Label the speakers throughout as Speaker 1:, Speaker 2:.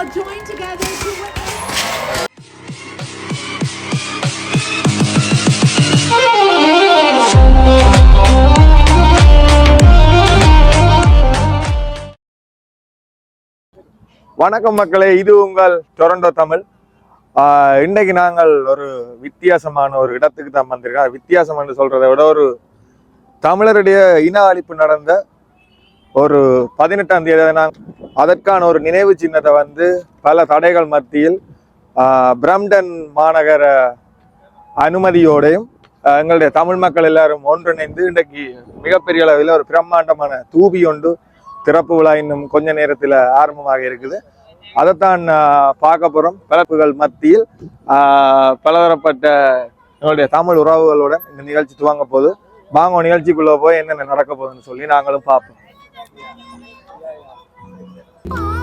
Speaker 1: all join together to witness.
Speaker 2: வணக்கம் மக்களே இது உங்கள் டொரண்டோ தமிழ் ஆஹ் இன்னைக்கு நாங்கள் ஒரு வித்தியாசமான ஒரு இடத்துக்கு தான் வந்திருக்கோம் வித்தியாசம் என்று சொல்றதை விட ஒரு தமிழருடைய இன அழிப்பு நடந்த ஒரு பதினெட்டாம் தேதி நாங்கள் அதற்கான ஒரு நினைவு சின்னத்தை வந்து பல தடைகள் மத்தியில் பிரம்டன் மாநகர அனுமதியோடையும் எங்களுடைய தமிழ் மக்கள் எல்லாரும் ஒன்றிணைந்து இன்றைக்கு மிகப்பெரிய அளவில் ஒரு பிரம்மாண்டமான தூபி ஒன்று திறப்பு விழா இன்னும் கொஞ்ச நேரத்தில் ஆரம்பமாக இருக்குது. அதைத்தான் பார்க்க போகிறோம் பிறப்புகள் மத்தியில் பலதரப்பட்ட எங்களுடைய தமிழ் உறவுகளுடன் இந்த நிகழ்ச்சி துவங்க போகுது. வாங்க நிகழ்ச்சிக்குள்ளே போய் என்னென்ன நடக்க போகுதுன்னு சொல்லி நாங்களும் பார்ப்போம்.
Speaker 3: பாதை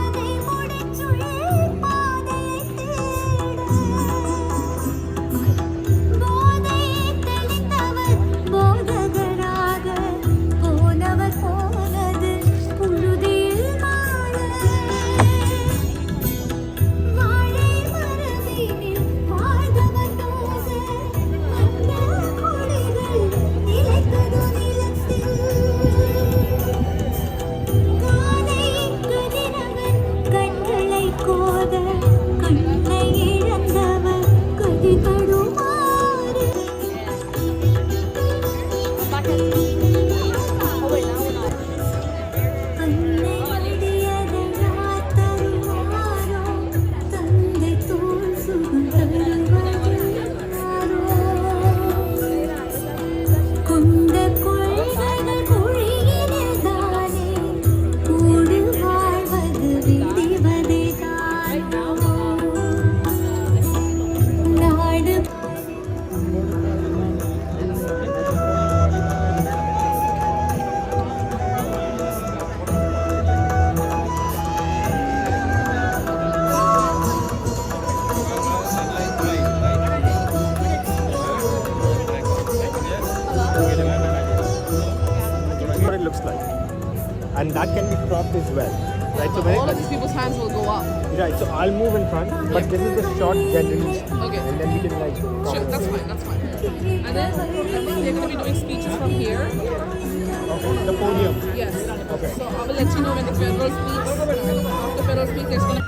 Speaker 4: And that can be cropped as well. Right, so when
Speaker 5: All
Speaker 4: it,
Speaker 5: of these people's hands will go up.
Speaker 4: right, so I'll move in front, but this is the shot generally,
Speaker 5: Okay.
Speaker 4: and then we can like. crop
Speaker 5: Sure, that's fine, that's fine. And then I think they're going to be doing speeches from here.
Speaker 4: Okay, the podium.
Speaker 5: Yes.
Speaker 4: Okay.
Speaker 5: So I will let you know when the federal speaks. After the federal speak, there's going to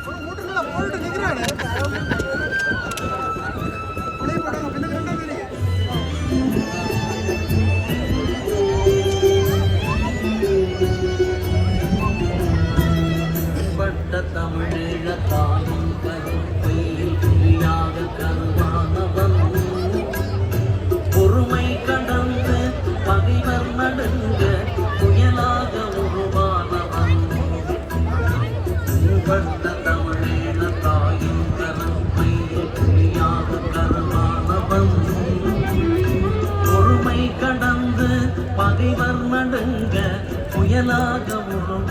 Speaker 1: 那个我。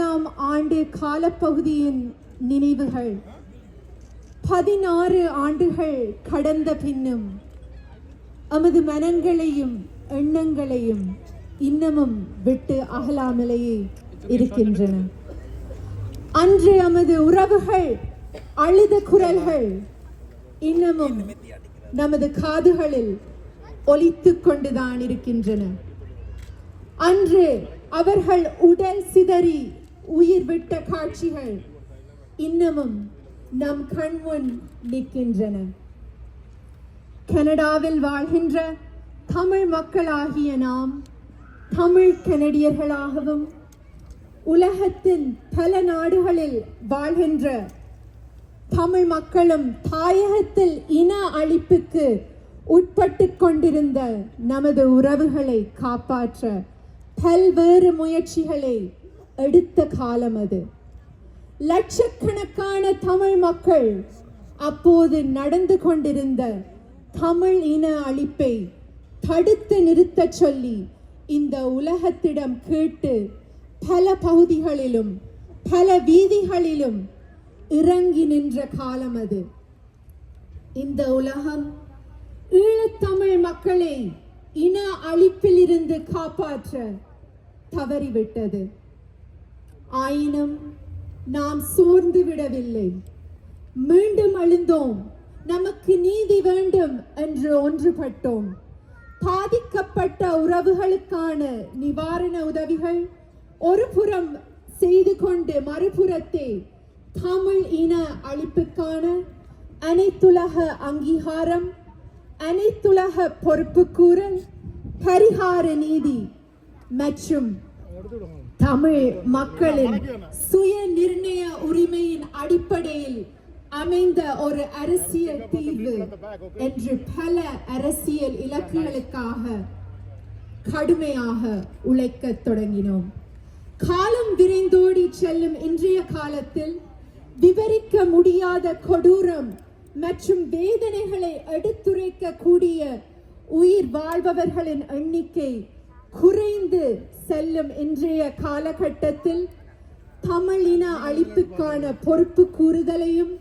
Speaker 1: ஒன்பதாம் ஆண்டு காலப்பகுதியின் நினைவுகள். பதினாறு ஆண்டுகள் கடந்த பின்னும் நமது மனங்களையும் எண்ணங்களையும் இன்னமும் விட்டு அகலாமலேயே இருக்கின்றன. அன்று நமது உறவுகள் அழுத குரல்கள் இன்னமும் நமது காதுகளில் ஒலித்துக் கொண்டுதான் இருக்கின்றன. அன்று அவர்கள் உடல் சிதறி உயிர் விட்ட காட்சிகள் இன்னமும் நம் கண்முன் நிற்கின்றன. கனடாவில் வாழ்கின்ற தமிழ் மக்களாகிய நாம் தமிழ் கனடியர்களாகவும் உலகத்தின் பல நாடுகளில் வாழ்கின்ற தமிழ் மக்களும் தாயகத்தில் இன அழிப்புக்கு உட்பட்டு கொண்டிருந்த நமது உறவுகளை காப்பாற்ற பல்வேறு முயற்சிகளை எடுத்த காலம் அது. லட்சக்கணக்கான தமிழ் மக்கள் அப்போது நடந்து கொண்டிருந்த தமிழ் இன அழிப்பை தடுத்து நிறுத்தச் சொல்லி இந்த உலகத்திடம் கேட்டு பல பகுதிகளிலும் பல வீதிகளிலும் இறங்கி நின்ற காலம் அது. இந்த உலகம் ஈழத்தமிழ் மக்களை இன அழிப்பிலிருந்து காப்பாற்ற தவறிவிட்டது. ஆயினும் நாம் சோர்ந்து விடவில்லை. மீண்டும் எழுந்தோம் நமக்கு நீதி வேண்டும் என்று ஒன்றுபட்டோம். பாதிக்கப்பட்ட உறவுகளுக்கான நிவாரண உதவிகள் ஒரு புறம் செய்து கொண்டு மறுபுறத்தே தமிழ் இன அழிப்புக்கான அனைத்துலக அங்கீகாரம் அனைத்துலக பொறுப்புக்கூறல் பரிகார நீதி மற்றும் தமிழ் மக்களின் சுய நிர்ணய உரிமையின் அடிப்படையில் அமைந்த ஒரு அரசியல் தீர்வு என்று பல அரசியல் இலக்குகளுக்காக கடுமையாக உழைக்கத் தொடங்கினோம். காலம் விரைந்தோடி செல்லும் இன்றைய காலத்தில் விவரிக்க முடியாத கொடூரம் மற்றும் வேதனைகளை எடுத்துரைக்க கூடிய உயிர் வாழ்பவர்களின் எண்ணிக்கை குறைந்து செல்லும் இன்றைய காலகட்டத்தில் தமிழ் இன அழிப்புக்கான பொறுப்பு கூறுதலையும்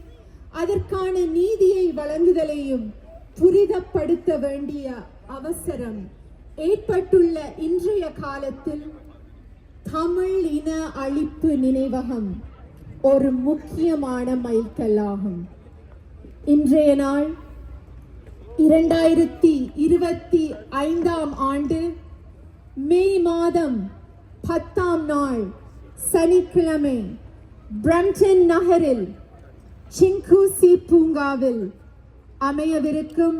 Speaker 1: அதற்கான நீதியை வழங்குதலையும் துரிதப்படுத்த வேண்டிய அவசரம் ஏற்பட்டுள்ள இன்றைய காலத்தில் தமிழ் இன அழிப்பு நினைவகம் ஒரு முக்கியமான மைல்கல்லாகும். இன்றைய நாள் இரண்டாயிரத்தி இருபத்தி ஐந்தாம் ஆண்டு மே மாதம் பத்தாம் நாள் சனிக்கிழமை பிரம்டன் நகரில் சிங்கூசி பூங்காவில் அமையவிருக்கும்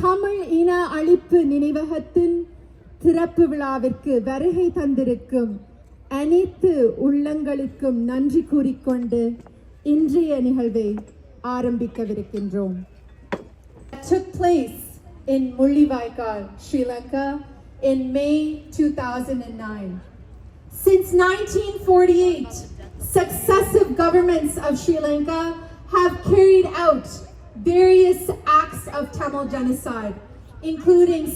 Speaker 1: தமிழ் இன அழிப்பு நினைவகத்தின் திறப்பு விழாவிற்கு வருகை தந்திருக்கும் அனைத்து உள்ளங்களுக்கும் நன்றி கூறிக்கொண்டு இன்றைய நிகழ்வை ஆரம்பிக்கவிருக்கின்றோம். Took place in Mullivaikkal, Sri Lanka. In May 2009. Since 1948, successive governments of Sri Lanka have carried out various acts of Tamil genocide, including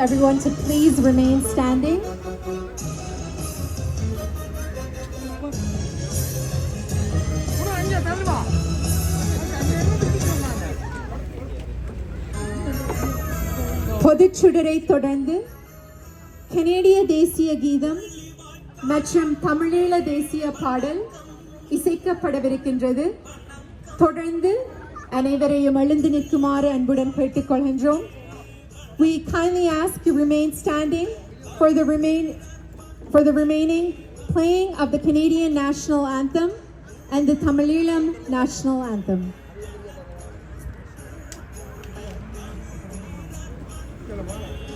Speaker 1: everyone to please remain standing. பொதுச்சுடரை தொடர்ந்து கனேடிய தேசிய கீதம் மற்றும் தமிழீழ தேசிய பாடல் இசைக்கப்படவிருக்கின்றது தொடர்ந்து அனைவரையும் எழுந்து நிற்குமாறு அன்புடன் கேட்டுக்கொள்கின்றோம் We kindly ask you remain standing for the remain for the remaining playing of the Canadian national anthem and the Tamilam national anthem.
Speaker 3: Thank you.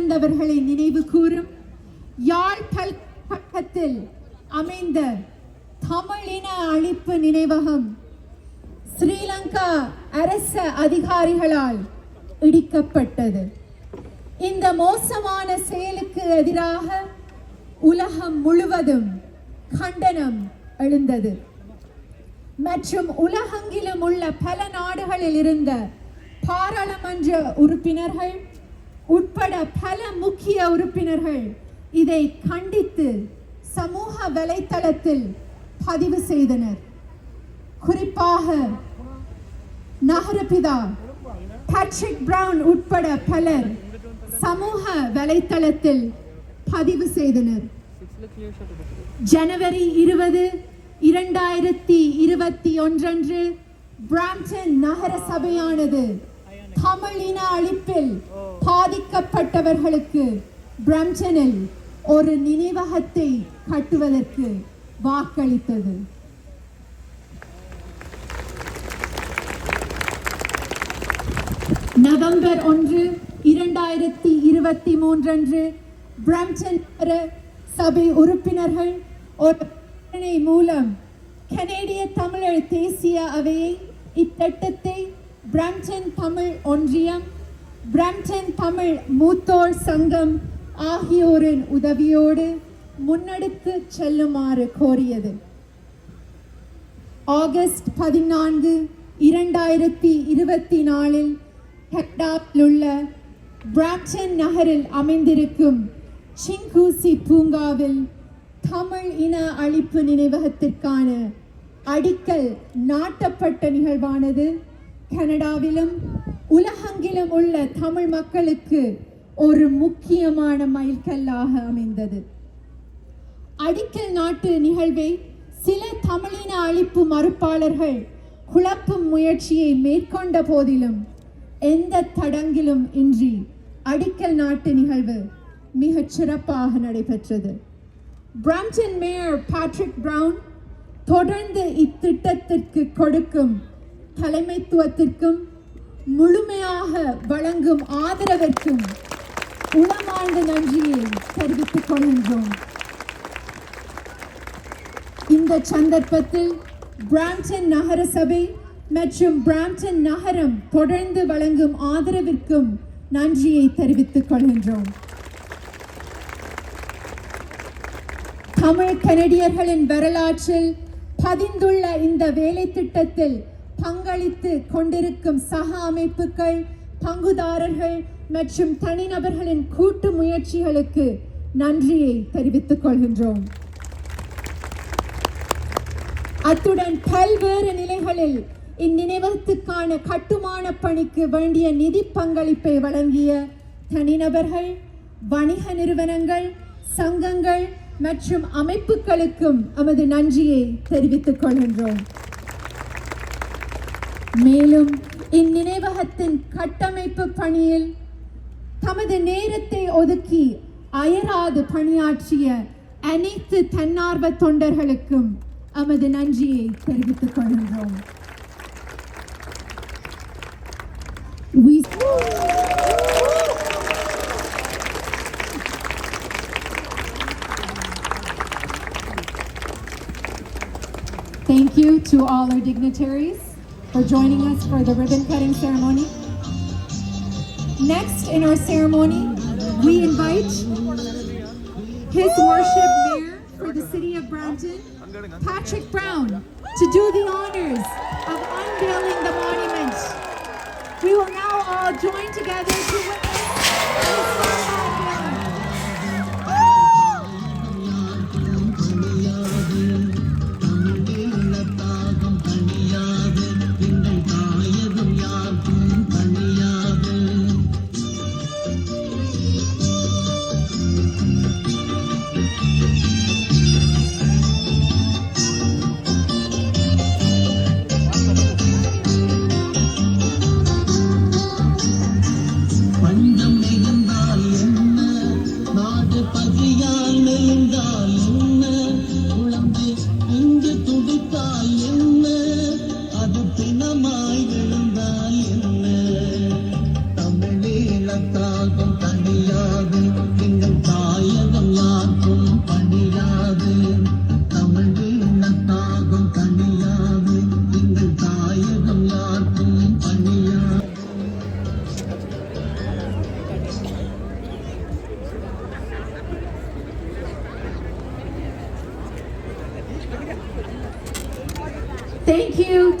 Speaker 1: உயிரிழந்தவர்களை நினைவு கூறும். யாழ் பக்கத்தில் அமைந்த தமிழின அழிப்பு நினைவகம் ஸ்ரீலங்கா அரச அதிகாரிகளால் இடிக்கப்பட்டது. இந்த மோசமான செயலுக்கு எதிராக உலகம் முழுவதும் கண்டனம் எழுந்தது. மற்றும் உலகெங்கிலும் உள்ள பல நாடுகளில் இருந்த பாராளுமன்ற உறுப்பினர்கள் உட்பட பல முக்கிய உறுப்பினர்கள் இதை கண்டித்து சமூக வலைத்தளத்தில் பதிவு செய்தனர். குறிப்பாக நகரபிதா பேட்ரிக் பிரவுன் உட்பட பலர் சமூக வலைத்தளத்தில் பதிவு செய்தனர். ஜனவரி இருபது இரண்டாயிரத்தி இருபத்தி ஒன்றன்று பிராம்டன் நகர சபையானது தமிழ் இன அழிப்பில் பாதிக்கப்பட்டவர்களுக்கு பிரம்சனில் ஒரு நினைவகத்தை கட்டுவதற்கு வாக்களித்தது. நவம்பர் ஒன்று இரண்டாயிரத்தி இருபத்தி மூன்றன்று பிரம்சன் நகர சபை உறுப்பினர்கள் ஒரு மூலம் கனேடிய தமிழர் தேசிய அவையை இத்திட்டத்தை பிரம்டன் தமிழ் ஒன்றியம் பிரம்டன் தமிழ் மூத்தோர் சங்கம் ஆகியோரின் உதவியோடு முன்னெடுத்து செல்லுமாறு கோரியது. ஆகஸ்ட் பதினான்கு இரண்டாயிரத்தி இருபத்தி நாலில் ஹெக்டாப்பில் உள்ள பிராம்டன் நகரில் அமைந்திருக்கும் சிங்கூசி பூங்காவில் தமிழ் இன அழிப்பு நினைவகத்திற்கான அடிக்கல் நாட்டப்பட்ட நிகழ்வானது. கனடாவிலும் உலகெங்கிலும் உள்ள தமிழ் மக்களுக்கு ஒரு முக்கியமான மைல்கல்லாக அமைந்தது. அடிக்கல் நாட்டு நிகழ்வை சில தமிழின அழிப்பு மறுப்பாளர்கள் குழப்பும் முயற்சியை மேற்கொண்ட போதிலும் எந்த தடங்கிலும் இன்றி அடிக்கல் நாட்டு நிகழ்வு மிகச் சிறப்பாக நடைபெற்றது. பிராம்டன் மேயர் பேட்ரிக் பிரவுன் தொடர்ந்து இத்திட்டத்திற்கு கொடுக்கும் தலைமைத்துவத்திற்கும் முழுமையாக வழங்கும் ஆதரவிற்கும் உளமாழ்ந்த நன்றியை தெரிவித்துக் கொள்கின்றோம். இந்த சந்தர்ப்பத்தில் பிராம்டன் நகர சபை மற்றும் பிராம்டன் நகரம் தொடர்ந்து வழங்கும் ஆதரவிற்கும் நன்றியை தெரிவித்துக் கொள்கின்றோம். தமிழ் கனடியர்களின் வரலாற்றில் பதிந்துள்ள இந்த வேலை திட்டத்தில் பங்களித்து கொண்டிருக்கும் சக அமைப்புகள் பங்குதாரர்கள் மற்றும் தனிநபர்களின் கூட்டு முயற்சிகளுக்கு நன்றியை தெரிவித்துக் கொள்கின்றோம். அத்துடன் பல்வேறு நிலைகளில் இந்நினைவகத்துக்கான கட்டுமான பணிக்கு வேண்டிய நிதி பங்களிப்பை வழங்கிய தனிநபர்கள் வணிக நிறுவனங்கள் சங்கங்கள் மற்றும் அமைப்புகளுக்கும் நமது நன்றியை தெரிவித்துக் கொள்கின்றோம். மேலும் இந்நினைவகத்தின் கட்டமைப்பு பணியில் தமது நேரத்தை ஒதுக்கி அயராது பணியாற்றிய அனைத்து தன்னார்வ தொண்டர்களுக்கும் நமது நன்றியை தெரிவித்துக் கொள்கின்றோம் Thank you to all our dignitaries. For joining us for the ribbon cutting ceremony. Next in our ceremony, we invite His Worship Mayor for the City of Brampton, Patrick Brown, to do the honors of unveiling the monument. We will now all join together to witness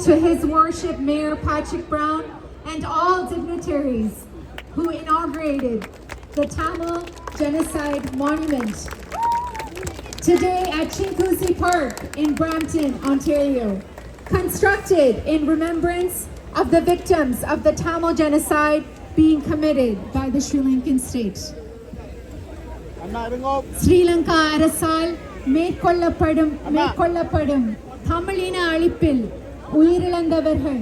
Speaker 1: to His Worship Mayor Patrick Brown and all dignitaries who inaugurated the Tamil Genocide Monument today at Chinguzi Park in Brampton, Ontario, constructed in remembrance of the victims of the Tamil genocide being committed by the Sri Lankan state. Sri Lanka அரசால் மேற்கொள்ளப்படும் மேற்கொள்ளப்படும் தமிழின அழிப்பில் உயிரிழந்தவர்கள்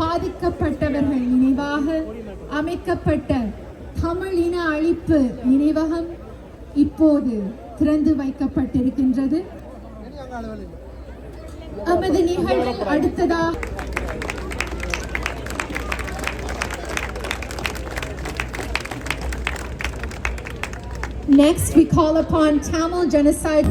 Speaker 1: பாதிக்கப்பட்டவர்கள் நினைவாக அமைக்கப்பட்ட தமிழ் இன அழிப்பு நினைவகம் இப்போது திறந்து வைக்கப்பட்டிருக்கின்றது நமது நிகழ்வு அடுத்ததாக Next, we call upon Tamil genocide.